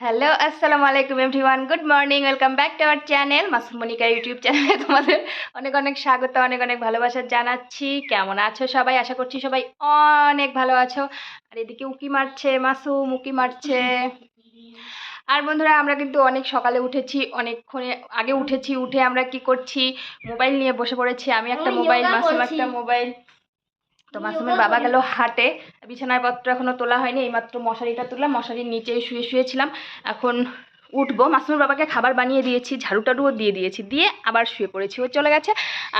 Hello আসসালামু আলাইকুম everyone good morning welcome back to our channel Masum Monica YouTube চ্যানেলে তোমাদের অনেক অনেক স্বাগত অনেক অনেক ভালোবাসা জানাচ্ছি। কেমন আছো সবাই? আশা করছি সবাই অনেক ভালো আছো। আর এদিকে উকি মারছে মাসুম উকি মারছে। আর বন্ধুরা আমরা কিন্তু অনেক সকালে উঠেছি অনেকক্ষণে আগে উঠেছি উঠে আমরা কি করছি? মোবাইল নিয়ে বসে পড়েছি। আমি একটা মোবাইল মাসুম একটা মোবাইল। তো আমি মাসুমের বাবা। গেল। হাটে। বিছানার পত্র এখনও তোলা হয়নি এইমাত্র মশারিটা তুললাম মশারির নিচেই শুয়ে শুয়েছিলাম। এখন উঠবো। মাসুমের বাবাকে খাবার বানিয়ে দিয়েছি ঝাড়ু টাড়ুও দিয়ে দিয়েছি দিয়ে আবার শুয়ে পড়েছি। ও চলে গেছে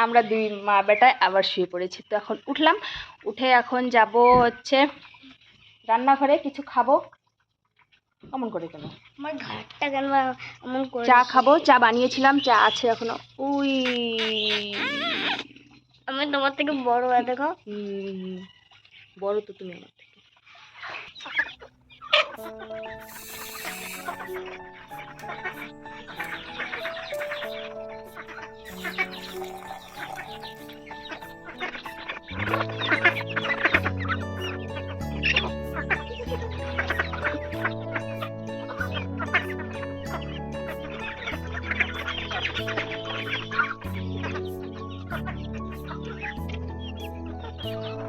আমরা দুই মা বেটায় আবার শুয়ে পড়েছি। তো এখন উঠলাম উঠে এখন যাব হচ্ছে রান্নাঘরে কিছু খাব। কেমন করে কেন আমার ঘাটটা কেন করে চা খাব চা বানিয়েছিলাম চা আছে এখনও। উই! আমি তোমার থেকে বড় হয়ে দেখো। বড় তো তুমি আমার থেকে। you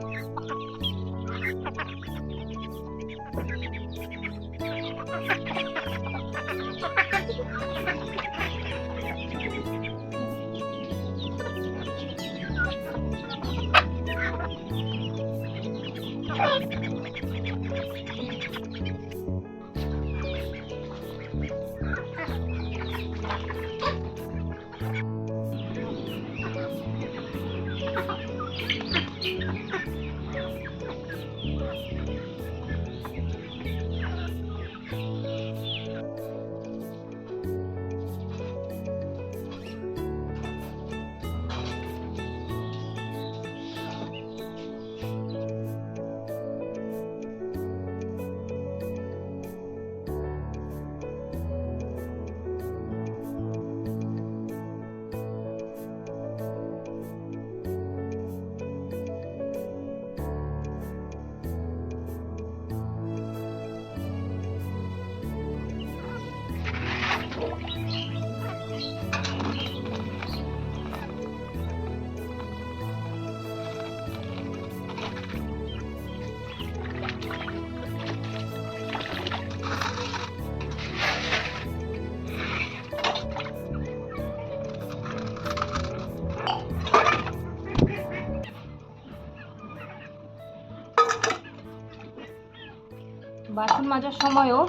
মাজার সময়ও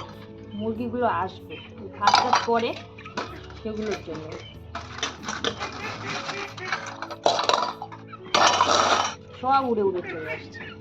মুরগিগুলো আসবে। ভাতটা পরে সেগুলোর জন্য। সব উড়ে উড়ে চলে আসছে।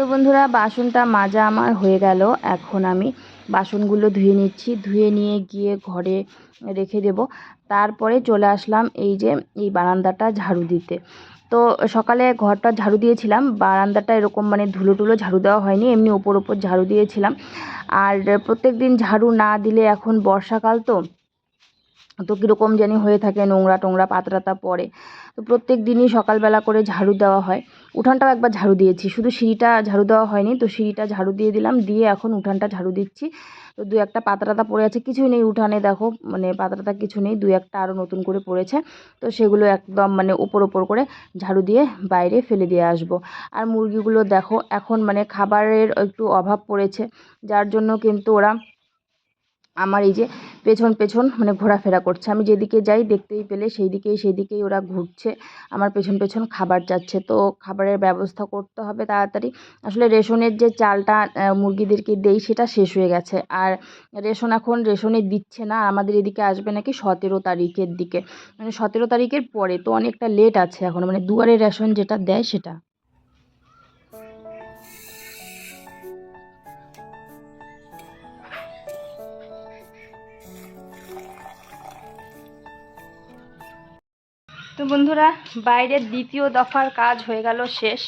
তো বন্ধুরা, বাসনটা মাজা আমার হয়ে গেল। এখন আমি বাসনগুলো ধুয়ে নিচ্ছি। ধুয়ে নিয়ে গিয়ে ঘরে রেখে দেব। তারপরে চলে আসলাম এই যে, এই বারান্দাটা ঝাড়ু দিতে। তো সকালে ঘরটা ঝাড়ু দিয়েছিলাম। বারান্দাটা এরকম মানে ধুলো টুলো ঝাড়ু দেওয়া হয়নি। এমনি ওপর ওপর ঝাড়ু দিয়েছিলাম। আর প্রত্যেক দিন ঝাড়ু না দিলে এখন বর্ষাকাল তো। তো কীরকম জানি হয়ে থাকে, নোংরা টোংরা পাতা টাতা পড়ে। তো প্রত্যেক দিনই সকালবেলা করে ঝাড়ু দেওয়া হয়। উঠানটাও একবার ঝাড়ু দিয়েছি, শুধু সিঁড়িটা ঝাড়ু দেওয়া হয়নি, তো সিঁড়িটা ঝাড়ু দিয়ে দিলাম, দিয়ে এখন উঠানটা ঝাড়ু দিচ্ছি। তো দু একটা পাতা টাতা পড়ে আছে, কিছুই নেই উঠানে, দেখো মানে পাতা টাতা কিছু নেই, দু একটা আরও নতুন করে পড়েছে। তো সেগুলো একদম মানে ওপর ওপর করে ঝাড়ু দিয়ে বাইরে ফেলে দিয়ে আসব। আর মুরগিগুলো দেখো, এখন মানে খাবারের একটু অভাব পড়েছে, যার জন্য কিন্তু ওরা আমার এই যে পেছন পেছন মানে ঘোরাফেরা করছে। আমি যেদিকে যাই দেখতেই পেলে সেই দিকেই সেই দিকেই ওরা ঘুরছে। আমার পেছন পেছন খাবার যাচ্ছে। তো খাবারের ব্যবস্থা করতে হবে তাড়াতাড়ি। আসলে রেশনের যে চালটা মুরগিদেরকে দেই সেটা শেষ হয়ে গেছে। আর রেশন এখন রেশনে দিচ্ছে না। আমাদের এদিকে আসবে নাকি সতেরো তারিখের দিকে। মানে সতেরো তারিখের পরে তো অনেকটা লেট আছে এখন। মানে দুয়ারে রেশন যেটা দেয় সেটা। তো বন্ধুরা বাইরের দ্বিতীয় দফার কাজ হয়ে গেল শেষ।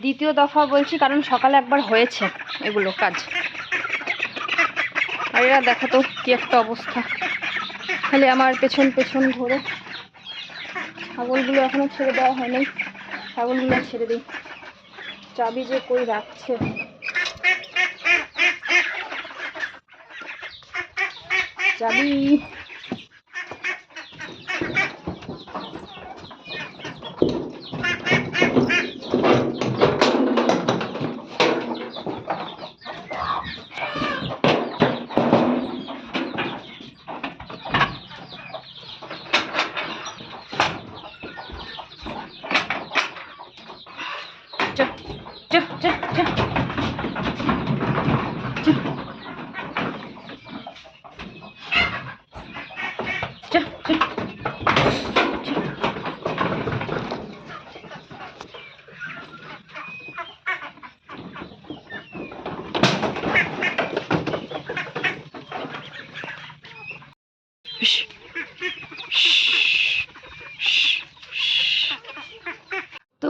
দ্বিতীয় দফা বলছি কারণ সকালে একবার হয়েছে এগুলো কাজ। আর এরা দেখো তো কি একটা অবস্থা। খালি আমার পেছন পেছন ধরে। ছাগলগুলো এখনও ছেড়ে দেওয়া হয়নি। ছাগলগুলো ছেড়ে দিই। চাবি যে কই রাখছে। চাবি।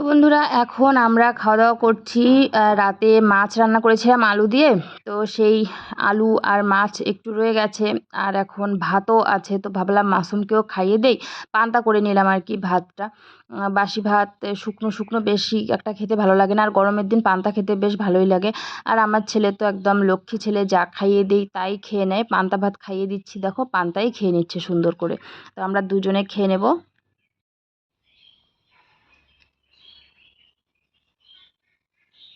বন্ধুরা, এখন আমরা খাওয়া দাওয়া করছি রাতে মাছ রান্না করেছিলাম আলু দিয়ে। তো সেই আলু আর মাছ একটু রয়ে গেছে, আর এখন ভাতও আছে। তো ভাবলাম মাসুমকেও খাইয়ে দেই। পান্তা করে নিলাম আর কি ভাতটা। বাসি ভাত, শুকনো শুকনো বেশি একটা খেতে ভালো লাগে না, আর গরমের দিন পান্তা খেতে বেশ ভালোই লাগে। আর আমার ছেলে তো একদম লক্ষ্মী ছেলে, যা খাইয়ে দেই তাই খেয়ে নেয়। পান্তা ভাত খাইয়ে দিচ্ছি, দেখো, পান্তাই খেয়ে নিচ্ছে সুন্দর করে। তো আমরা দুজনে খেয়ে নেব।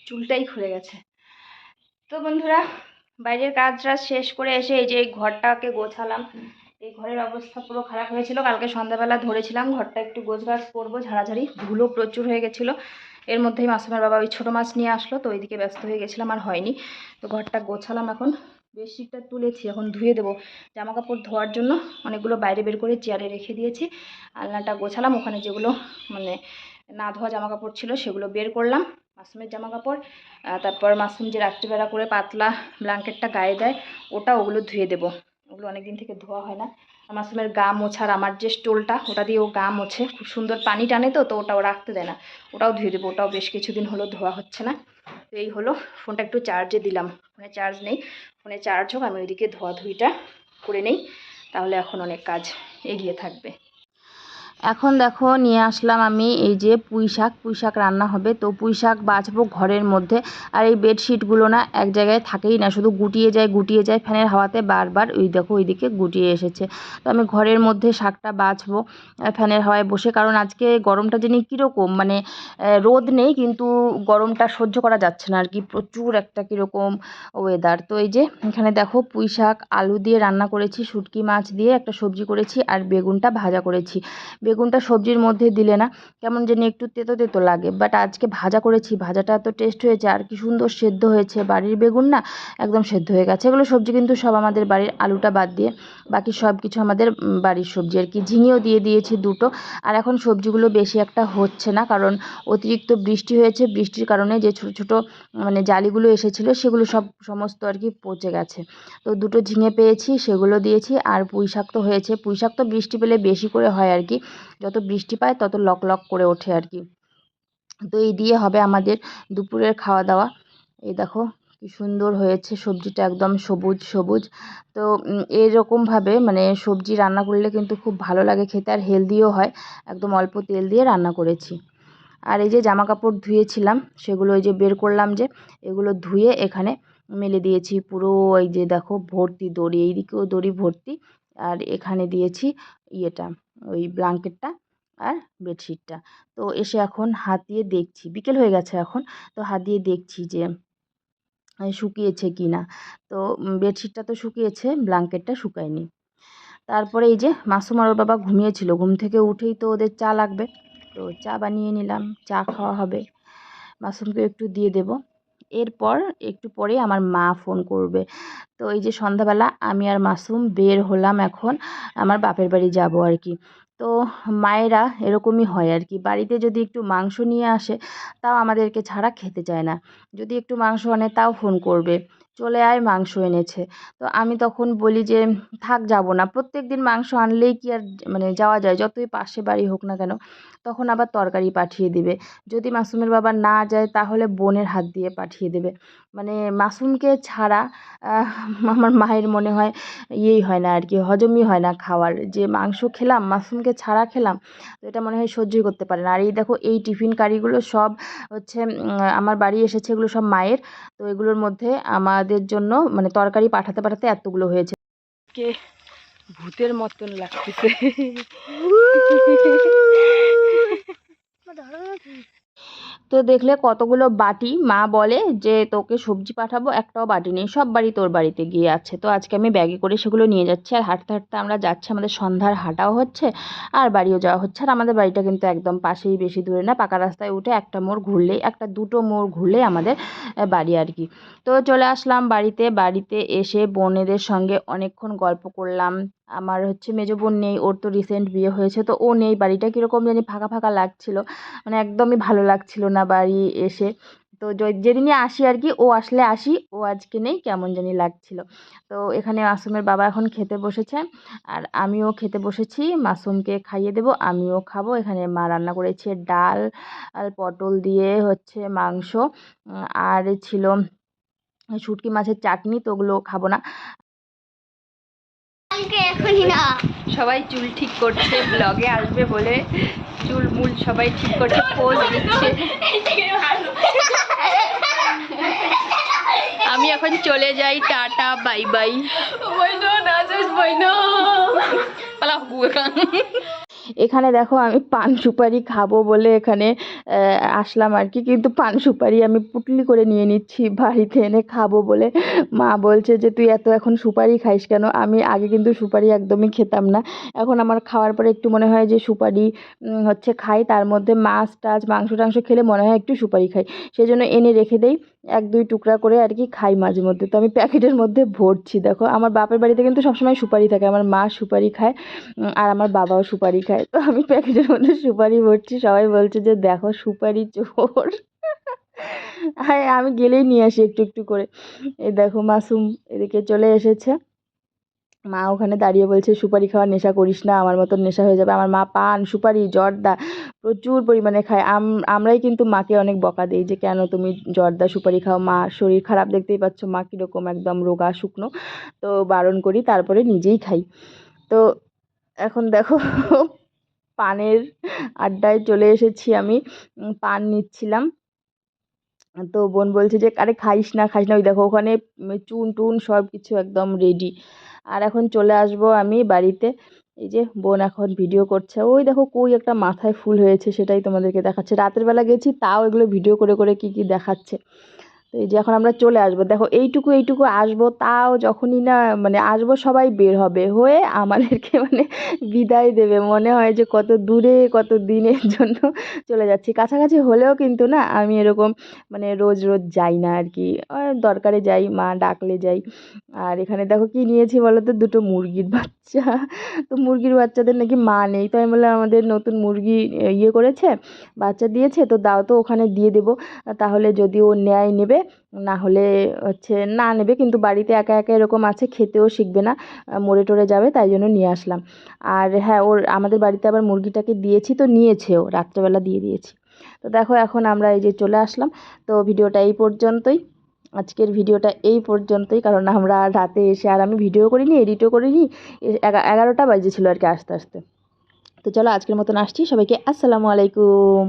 চুলটাই খুলে গেছে। তো বন্ধুরা, বাইরের কাজ কাজটা শেষ করে এসে এই যে এই ঘরটাকে গোছালাম। এই ঘরের অবস্থা পুরো খারাপ হয়েছিল। কালকে সন্ধ্যাবেলা ধরেছিলাম ঘরটা একটু গোছগাছ করব, ঝাড়াঝাড়ি। ধুলো প্রচুর হয়ে গেছিল। এর মধ্যেই মাসুমের বাবা ওই ছোটো মাছ নিয়ে আসলো, তো ওইদিকে ব্যস্ত হয়ে গেছিলাম, আর হয়নি। তো ঘরটা গোছালাম এখন। বেডশিটটা তুলেছি, এখন ধুয়ে দেবো। জামা কাপড় ধোয়ার জন্য অনেকগুলো বাইরে বের করে চেয়ারে রেখে দিয়েছি। আলনাটা গোছালাম, ওখানে যেগুলো মানে না ধোয়া জামা কাপড় ছিল সেগুলো বের করলাম। মাসুমের জামা কাপড় তারপর মাসুম যে রাত্রিবেলা করে পাতলা ব্ল্যাঙ্কেটটা গায়ে দেয়, ওটা ওগুলো ধুয়ে দেবো। ওগুলো অনেক দিন থেকে ধোয়া হয় না। মাসুমের গা মোছার আমার যে স্টোলটা, ওটা দিয়ে ও গা মোছে। খুব সুন্দর পানি টানে তো তো ওটাও রাখতে দেয় না। ওটাও ধুয়ে দেবো, ওটাও বেশ কিছুদিন হলো ধোয়া হচ্ছে না। তো এই হলো, ফোনটা একটু চার্জে দিলাম। ফোনে চার্জ নেই। ফোনে চার্জ হোক, আমি ওইদিকে ধোয়াধুয়িটা করে নেই। তাহলে এখন অনেক কাজ এগিয়ে থাকবে। এখন দেখো, নিয়ে আসলাম আমি এই যে পুঁই শাক। পুঁই শাক রান্না হবে, তো পুঁই শাক বাছবো ঘরের মধ্যে। আর এই বেডশিটগুলো না এক জায়গায় থাকেই না, শুধু গুটিয়ে যায় গুটিয়ে যায় ফ্যানের হাওয়াতে বারবার ওই দেখো ওইদিকে গুটিয়ে এসেছে। তো আমি ঘরের মধ্যে শাকটা বাছবো ফ্যানের হাওয়ায় বসে। কারণ আজকে গরমটা জানি কীরকম মানে রোদ নেই, কিন্তু গরমটা সহ্য করা যাচ্ছে না আর কি প্রচুর একটা কীরকম ওয়েদার তো এই যে এখানে দেখো, পুঁই শাক, আলু দিয়ে রান্না করেছি, শুটকি মাছ দিয়ে একটা সবজি করেছি, আর বেগুনটা ভাজা করেছি। বেগুনটা সবজির মধ্যে দিলে না কেমন জানি একটু তেতো তেতো লাগে। বাট আজকে ভাজা করেছি, ভাজাটা এত টেস্ট হয়েছে আর কি সুন্দর সেদ্ধ হয়েছে। বাড়ির বেগুন না একদম সেদ্ধ হয়ে গেছে। এগুলো সবজি কিন্তু সব আমাদের বাড়ির আলুটা বাদ দিয়ে বাকি সব কিছু আমাদের বাড়ির সবজি। আর কি ঝিঙেও দিয়ে দিয়েছি দুটো। আর এখন সবজিগুলো বেশি একটা হচ্ছে না, কারণ অতিরিক্ত বৃষ্টি হয়েছে। বৃষ্টির কারণে যে ছোটো ছোটো মানে জালিগুলো এসেছিল, সেগুলো সব সমস্ত আর কি পচে গেছে। তো দুটো ঝিঙে পেয়েছি, সেগুলো দিয়েছি। আর পুঁই শাক তো হয়েছে। পুঁই শাক তো বৃষ্টি পেলে বেশি করে হয় আর কি। যত বৃষ্টি পায়, তত লক লক করে ওঠে আর কি। তো এই দিয়ে হবে আমাদের দুপুরের খাওয়া দাওয়া। এই দেখো কি সুন্দর হয়েছে, সবজিটা একদম সবুজ সবুজ। তো এরকমভাবে মানে সবজি রান্না করলে কিন্তু খুব ভালো লাগে খেতে আর হেলদিও হয়। একদম অল্প তেল দিয়ে রান্না করেছি। আর এই যে জামা কাপড় ধুয়েছিলাম, সেগুলো ওই যে বের করলাম যে, এগুলো ধুয়ে এখানে মেলে দিয়েছি। পুরো এই যে দেখো ভর্তি দড়ি, এইদিকেও দড়ি ভর্তি। আর এখানে দিয়েছি ইয়েটা, ওই ব্ল্যাঙ্কেটটা আর বেডশিটটা তো এসে এখন হাত দিয়ে দেখছি, বিকেল হয়ে গেছে এখন। তো হাত দিয়ে দেখছি যে শুকিয়েছে কি না তো বেডশিটটা তো শুকিয়েছে ব্ল্যাঙ্কেটটা শুকায়নি। তারপরে এই যে মাসুম আর ওর বাবা ঘুমিয়েছিল, ঘুম থেকে উঠেই তো ওদের চা লাগবে। তো চা বানিয়ে নিলাম, চা খাওয়া হবে। মাসুমকে একটু দিয়ে দেব। এরপর একটু পরে আমার মা ফোন করবে। তো এই যে সন্ধ্যাবেলা আমি আর মাসুম বের হলাম এখন, আমার বাপের বাড়ি যাব আর কি। তো মায়েরা এরকমই হয় আর কি বাড়িতে যদি একটু মাংস নিয়ে আসে, তাও আমাদেরকে ছাড়া খেতে চায় না। যদি একটু মাংস আনে, তাও ফোন করবে। চলে আয়, মাংস এনেছে। তো আমি তখন বলি যে, থাক, যাব না। প্রত্যেক দিন মাংস আনলেই কি আর মানে যাওয়া যায়? যতই পাশে বাড়ি হোক না কেন, তখন আবার তরকারি পাঠিয়ে দিবে। যদি মাসুমের বাবা না যায়, তাহলে বোনের হাত দিয়ে পাঠিয়ে দেবে। মানে মাসুমকে ছাড়া আমার মায়ের মনে হয় ইয়েই হয় না আর কি হজমই হয় না খাওয়ার। যে মাংস খেলাম মাসুমকে ছাড়া খেলাম তো এটা মনে হয় সহ্যই করতে পারে না। আর এই দেখো এই টিফিন কারিগুলো সব হচ্ছে আমার বাড়ি এসেছে এগুলো সব মায়ের তো এগুলোর মধ্যে আমাদের জন্য মানে তরকারি পাঠাতে পাঠাতে এতগুলো হয়েছে। কে ভূতের মতন লাগতেছে। তো দেখলে কতগুলো বাটি মা বলে যে, তোকে সবজি পাঠাবো, একটাও বাটি নেই, সব বাড়ি তোর বাড়িতে গিয়ে আছে। তো আজকে আমি ব্যাগে করে সেগুলো নিয়ে যাচ্ছি। আর হাঁটতে হাঁটতে আমরা যাচ্ছি, আমাদের সন্ধ্যার হাঁটাও হচ্ছে, আর বাড়িও যাওয়া হচ্ছে। আর আমাদের বাড়িটা কিন্তু একদম পাশেই, বেশি দূরে না, পাকা রাস্তায় উঠে একটা মোড় ঘুরলেই, একটা দুটো মোড় ঘুরলেই আমাদের বাড়ি আর কি। তো চলে আসলাম বাড়িতে। বাড়িতে এসে বোনেদের সঙ্গে অনেকক্ষণ গল্প করলাম। আমার হচ্ছে মেজো বোন নেই, ওর তো রিসেন্ট বিয়ে হয়েছে, তো ও নেই, বাড়িটা কীরকম জানি ফাঁকা ফাঁকা লাগছিল মানে একদমই ভালো লাগছিল না বাড়ি এসে। তো যেদিনই আসি আর কি, ও আসলে আসি, ও আজকে নেই, কেমন জানি লাগছিল। তো এখানে মাসুমের বাবা এখন খেতে বসেছে, আর আমিও খেতে বসেছি, মাসুমকে খাইয়ে দেবো, আমিও খাব। এখানে মা রান্না করেছে ডাল পটল দিয়ে হচ্ছে মাংস আর ছিল শুটকি মাছের চাটনি, তো ওগুলো খাব না। কালকে এখনই না। সবাই চুল ঠিক করছে ব্লগে আসবে বলে চুল মুল সবাই ঠিক করছে পোজ দিচ্ছে। আমি এখন চলে যাই টাটা বাই বাই বইনো না যাস বইনো পালা এখানে দেখো আমি পান সুপারি খাব বলে এখানে আসলাম আর কি। কিন্তু পান সুপারি আমি পুটলি করে নিয়ে নিচ্ছি, বাড়িতে এনে খাব বলে। মা বলছে যে, তুই এত এখন সুপারি খাইস কেন? আমি আগে কিন্তু সুপারি একদমই খেতাম না। এখন আমার খাওয়ার পরে একটু মনে হয় যে, সুপারি হচ্ছে খাই। তার মধ্যে মাছ টাছ, মাংস টাংস খেলে মনে হয় একটু সুপারি খাই। সেই জন্য এনে রেখে দেই, এক দুই টুকরা করে আর কি খাই মাঝে মধ্যে। তো আমি প্যাকেটের মধ্যে ভরছি, দেখো। আমার বাপের বাড়িতে কিন্তু সবসময় সুপারি থাকে। আমার মা সুপারি খায় আর আমার বাবাও সুপারি খায়। তো আমি প্যাকেটের মধ্যে সুপারি ভরছি। সবাই বলছে যে, দেখো সুপারি চোর। হ্যাঁ আমি গেলেই নিয়ে আসি একটু একটু করে। এই দেখো মাসুম এদিকে চলে এসেছে। মা ওখানে দাঁড়িয়ে বলছে, সুপারি খাওয়ার নেশা করিস না, আমার মতন নেশা হয়ে যাবে। আমার মা পান, সুপারি, জর্দা, প্রচুর পরিমাণে খায়। আম, আমরাই কিন্তু মাকে অনেক বকা দিই যে, কেন তুমি জর্দা, সুপারি খাও? মা শরীর খারাপ দেখতেই পাচ্ছ, মা কীরকম একদম রোগা, শুকনো। তো বারণ করি, তারপরে নিজেই খাই। তো এখন দেখো পানের আড্ডায় চলে এসেছি আমি। পান নিচ্ছিলাম। তো বোন বলছে যে, আরে খাইস না খাইস না। ওই দেখো, ওখানে চুন টুন সব কিছু একদম রেডি আর এখন চলে আসব আমি বাড়িতে। এই যে বোন এখন ভিডিও করছে। ওই দেখো কই একটা মাথায় ফুল হয়েছে, সেটাই তোমাদেরকে দেখাচ্ছে। রাতের বেলা গেছি, তাও এগুলো ভিডিও করে করে কি কি দেখাচ্ছে? তো এই যে এখন আমরা চলে আসব। দেখো, এইটুকু এইটুকু আসব, তাও যখনই না মানে আসব সবাই বের হবে, হয়ে আমাদেরকে মানে বিদায় দেবে। মনে হয় যে কত দূরে, কত দিনের জন্য চলে যাচ্ছি। কাছাকাছি হলেও কিন্তু না, আমি এরকম মানে রোজ রোজ যাই না আর কি। দরকারে যাই, মা ডাকলে যাই। আর এখানে দেখো কি নিয়েছি বলো তো দুটো মুরগির বাচ্চা। তো মুরগির বাচ্চাদের নাকি মা নেই। তো আমি বললাম আমাদের নতুন মুরগি ইয়ে করেছে, বাচ্চা দিয়েছে, তো দাও তো ওখানে দিয়ে দেবো। তাহলে যদি ও নেয় নেবে, না হলে হচ্ছে না নেবে। কিন্তু বাড়িতে একা একা এরকম আছে, খেতেও শিখবে না মরে টরে যাবে, তাই জন্য নিয়ে আসলাম। আর হ্যাঁ ওর, আমাদের বাড়িতে আবার মুরগিটাকে দিয়েছি, তো নিয়েছেও, রাত্রেবেলা দিয়ে দিয়েছি। তো দেখো, এখন আমরা এই যে চলে আসলাম। তো ভিডিওটা এই পর্যন্তই। আজকের ভিডিওটা এই পর্যন্তই, কারণ আমরা রাতে এসে আর আমি ভিডিও করিনি এডিটও করিনি এগারোটা বাজেছিল আর কি আস্তে আস্তে। তো চলো আজকের মতন আসছি, সবাইকে আসসালামু আলাইকুম।